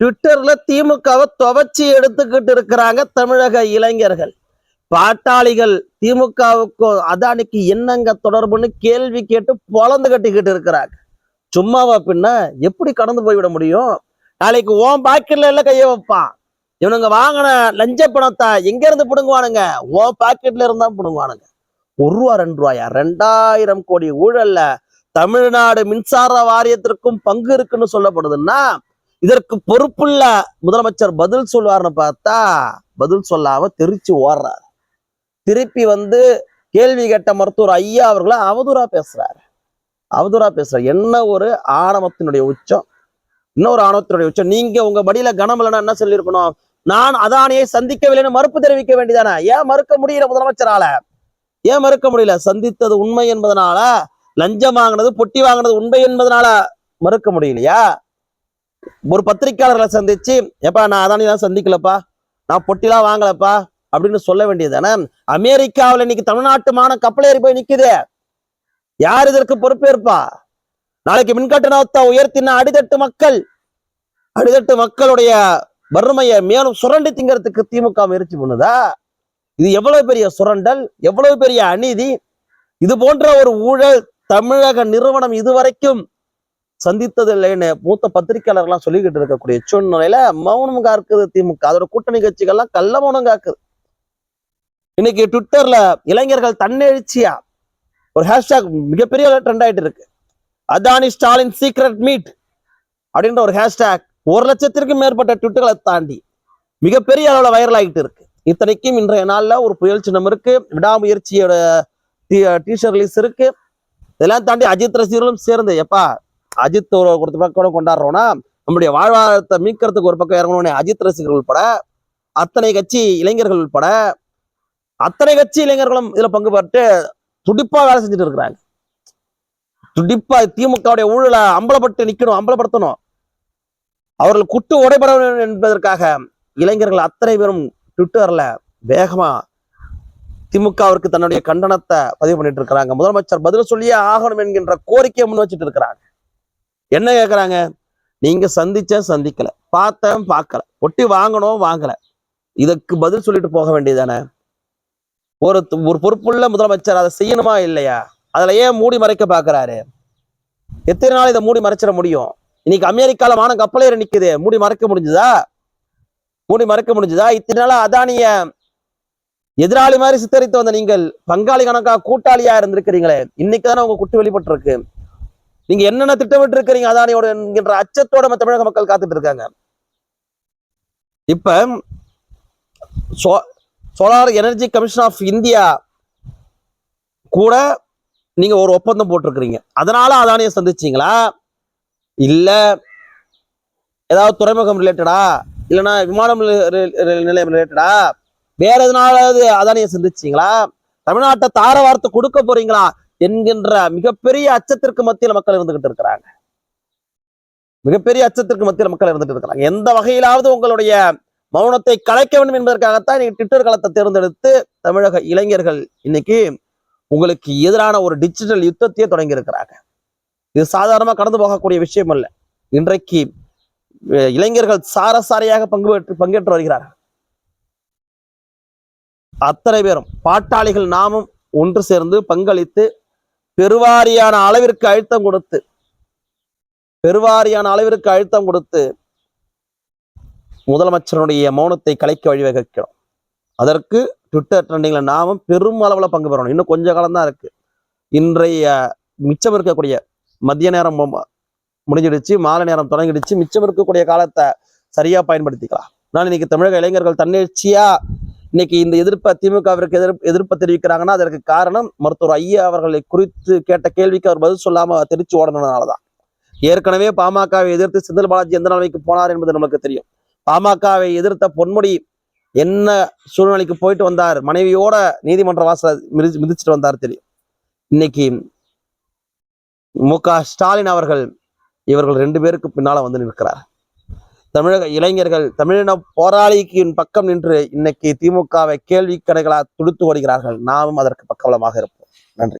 ட்விட்டர்ல திமுகவை துவச்சி எடுத்துக்கிட்டு இருக்கிறாங்க தமிழக இளைஞர்கள். பாட்டாளிகள் திமுகவுக்கும் அதானிக்கு என்னங்க தொடர்புன்னு கேள்வி கேட்டு பொழந்து கட்டிக்கிட்டு இருக்கிறாங்க. சும்மாவா பின்ன? எப்படி கடந்து போய்விட முடியும்? நாளைக்கு ஓம் பாக்கெட்ல எல்லாம் கைய வைப்பான். இவனுங்க வாங்கின லஞ்ச பணத்தை எங்க இருந்து பிடுங்குவானுங்க? ஓ பாக்கெட்ல இருந்தா பிடுங்குவானுங்க. ஒரு ரூபா ரெண்டு ரூபாயா? ரெண்டாயிரம் கோடி ஊழல்ல தமிழ்நாடு மின்சார வாரியத்திற்கும் பங்கு இருக்குன்னு சொல்லப்படுதுன்னா இதற்கு பொறுப்புள்ள முதலமைச்சர் பதில் சொல்வார்னு பார்த்தா பதில் சொல்லாம தெரிச்சு ஓடுறாரு. திருப்பி வந்து கேள்வி கேட்ட மருத்துவர் ஐயா அவர்களை அவதூறா பேசுறாரு. அவதூறா பேசுறாரு. என்ன ஒரு ஆணவத்தினுடைய உச்சம்? இன்னொரு ஆணவத்தினுடைய உச்சம்? நீங்க உங்க படியில கனம் என்ன சொல்லியிருக்கணும்? நான் அதானியை சந்திக்கவில்லைன்னு மறுப்பு தெரிவிக்க வேண்டியதானே? ஏன் மறுக்க முடியல முதலமைச்சரால? ஏன் மறுக்க முடியல? சந்தித்தது உண்மை என்பதனால லஞ்சம் வாங்கினது பொட்டி வாங்கினது உண்மை என்பதனால மறுக்க முடியலையா? ஒரு பத்திரிக்கையாளர்களை சந்திச்சு எப்பா நான் அதானிலாம் சந்திக்கலப்பா நான் பொட்டிலாம் வாங்கலப்பா அப்படின்னு சொல்ல வேண்டியது தானே? அமெரிக்காவில் இன்னைக்கு தமிழ்நாட்டு மான கப்பலேறி போய் நிக்குது. யார் இதற்கு பொறுப்பேற்பா? நாளைக்கு மின்கட்டணத்தை உயர்த்தின அடித்தட்டு மக்கள் அடித்தட்டு மக்களுடைய வறுமையை மேலும் சுரண்டி திங்கிறதுக்கு திமுக முயற்சி பண்ணுதா? இது எவ்வளவு பெரிய சுரண்டல் எவ்வளவு பெரிய அநீதி? இது போன்ற ஒரு ஊழல் தமிழக நிறுவனம் இதுவரைக்கும் சந்தித்தது இல்லைன்னு மூத்த பத்திரிகையாளர்கள்லாம் சொல்லிக்கிட்டு இருக்கக்கூடிய சூழ்நிலையில மௌனம் காக்குது திமுக. அதோட கூட்டணி கட்சிகள்லாம் கள்ள மௌனம் காக்குது. இன்னைக்கு ட்விட்டர்ல இளைஞர்கள் தன்னெழுச்சியா? ஒரு ஹேஷ்டாக் மிகப்பெரிய ட்ரெண்ட் ஆயிட்டு இருக்கு. அதானி ஸ்டாலின் சீக்ரெட் மீட் அப்படின்ற ஒரு ஹேஷ்டாக் ஒரு லட்சத்திற்கும் மேற்பட்ட ட்விட்டுகளை தாண்டி மிகப்பெரிய அளவில் வைரல் ஆகிட்டு இருக்கு. இத்தனைக்கும் இன்றைய நாளில் ஒரு புயல் சின்னம் இருக்கு. விடாமுயற்சியோட டீஷர்ட் ரிலீஸ் இருக்கு. இதெல்லாம் தாண்டி அஜித் ரசிகர்களும் சேர்ந்து எப்பா அஜித் ஒரு கொடுத்த பக்கம் கூட கொண்டாடுறோம்னா நம்முடைய வாழ்வாதாரத்தை மீட்கிறதுக்கு ஒரு பக்கம் இறங்கணும்னு அஜித் ரசிகர்கள் உட்பட அத்தனை கட்சி இளைஞர்கள் உட்பட அத்தனை கட்சி இளைஞர்களும் இதுல பங்கு பெற்று துடிப்பா வேலை செஞ்சுட்டு இருக்கிறாங்க. துடிப்பா திமுகவுடைய ஊழலை அம்பலப்பட்டு நிக்கணும் அம்பலப்படுத்தணும். அவர்கள் குட்டு உடைபட வேண்டும் என்பதற்காக இளைஞர்கள் அத்தனை பேரும் ட்விட்டர்ல வேகமா திமுகவிற்கு தன்னுடைய கண்டனத்தை பதிவு பண்ணிட்டு இருக்கிறாங்க. முதலமைச்சர் பதில் சொல்லியே ஆகணும் என்கின்ற கோரிக்கையை முன் வச்சுட்டு இருக்கிறாங்க. என்ன கேட்குறாங்க நீங்க சந்திச்சேன் சந்திக்கல. பார்த்தேன் பார்க்கல. ஒட்டி வாங்கணும் வாங்கல. இதுக்கு பதில் சொல்லிட்டு போக வேண்டியதானே ஒரு ஒரு பொறுப்புள்ள முதலமைச்சர் அதை செய்யணுமா இல்லையா? அதுல ஏன் மூடி மறைக்க பாக்குறாரு எத்தனை நாள் இதை மூடி மறைச்சிட முடியும்? இன்னைக்கு அமெரிக்கால வான கப்பலேற நிக்குது. மூடி மறைக்க முடிஞ்சுதா? மூடி மறைக்க முடிஞ்சுதா? இத்தனை நாளா அதானிய எதிராளி மாதிரி சித்தரித்து வந்த நீங்கள் பங்காளி கணக்கா கூட்டாளியா இருந்திருக்கிறீங்களே. இன்னைக்கு தானே உங்க குட்டு வெளிப்பட்டுருக்கு. நீங்க என்னென்ன திட்டமிட்டு இருக்கிறீங்க அதானியோட என்கின்ற அச்சத்தோட தமிழக மக்கள் காத்துட்டு இருக்காங்க இப்ப solar energy commission of India கூட நீங்க ஒரு ஒப்பந்தம் போட்டிருக்கிறீங்க. அதனால அதானியை சந்திச்சீங்களா? இல்ல ஏதாவது துறைமுகம் ரிலேட்டடா இல்லைன்னா விமானம் நிலையம் ரிலேட்டடா வேற எதனாலாவது அதானியை சந்திச்சீங்களா? தமிழ்நாட்டை தார வார்த்தை கொடுக்க போறீங்களா? என்கின்ற மிகப்பெரிய அச்சத்திற்கு மத்தியில் மக்கள் இருந்துகிட்டு இருக்கிறாங்க. மிகப்பெரிய அச்சத்திற்கு மத்தியில் மக்கள் இருந்துட்டு இருக்கிறாங்க. எந்த வகையிலாவது உங்களுடைய மௌனத்தை கலைக்க வேண்டும் என்பதற்காகத்தான் இன்னைக்கு ட்விட்டர் களத்தை தேர்ந்தெடுத்து தமிழக இளைஞர்கள் இன்னைக்கு உங்களுக்கு எதிரான ஒரு டிஜிட்டல் யுத்தத்தையே தொடங்கி இருக்கிறாங்க இது சாதாரணமா கடந்து போகக்கூடிய விஷயம் அல்ல. இன்றைக்கு இளைஞர்கள் சாரசாரியாக பங்கு பெற்று பங்கேற்று வருகிறார்கள். அத்தனை பேரும் பாட்டாளிகள் நாமும் ஒன்று சேர்ந்து பங்களித்து பெருவாரியான அளவிற்கு அழுத்தம் கொடுத்து பெருவாரியான அளவிற்கு அழுத்தம் கொடுத்து முதலமைச்சருடைய மௌனத்தை கலைக்க வழிவகுக்கிறோம். அதற்கு ட்விட்டர் ட்ரெண்டிங்ல நாமும் பெரும் அளவில் பங்கு பெறணும். இன்னும் கொஞ்ச காலம் தான் இருக்கு. இன்றைய மிச்சம் இருக்கக்கூடிய மதிய நேரம் முடிஞ்சிடுச்சு. மாலை நேரம் தொடங்கிடுச்சு. மிச்சம் இருக்கக்கூடிய காலத்தை சரியா பயன்படுத்திக்கலாம். நான் இன்னைக்கு தமிழக இளைஞர்கள் தன்னெழுச்சியா இன்னைக்கு இந்த எதிர்ப்பை திமுகவிற்கு எதிர்ப்பு தெரிவிக்கிறாங்கன்னா அதற்கு காரணம் மருத்துவர் ஐயா அவர்களை குறித்து கேட்ட கேள்விக்கு அவர் பதில் சொல்லாம தெரிச்சு ஓடனதுனாலதான். ஏற்கனவே பாமகவை எதிர்த்து செந்தில் பாலாஜி எந்த நிலைமைக்கு போனார் என்பது நமக்கு தெரியும். பாமகவை எதிர்த்த பொன்முடி என்ன சூழ்நிலைக்கு போயிட்டு வந்தார்? மனைவியோட நீதிமன்ற வாசல மிதி மிதிச்சுட்டு வந்தார் தெரியும். இன்னைக்கு மு க ஸ்டாலின் அவர்கள் இவர்கள் ரெண்டு பேருக்கு பின்னால வந்து நிற்கிறார். தமிழக இளைஞர்கள் தமிழின போராளிக்கு பக்கம் நின்று இன்னைக்கு திமுகவை கேள்வி கடைகளாக துடுத்து ஓடுகிறார்கள். நாமும் அதற்கு பக்கபலமாக இருப்போம். நன்றி.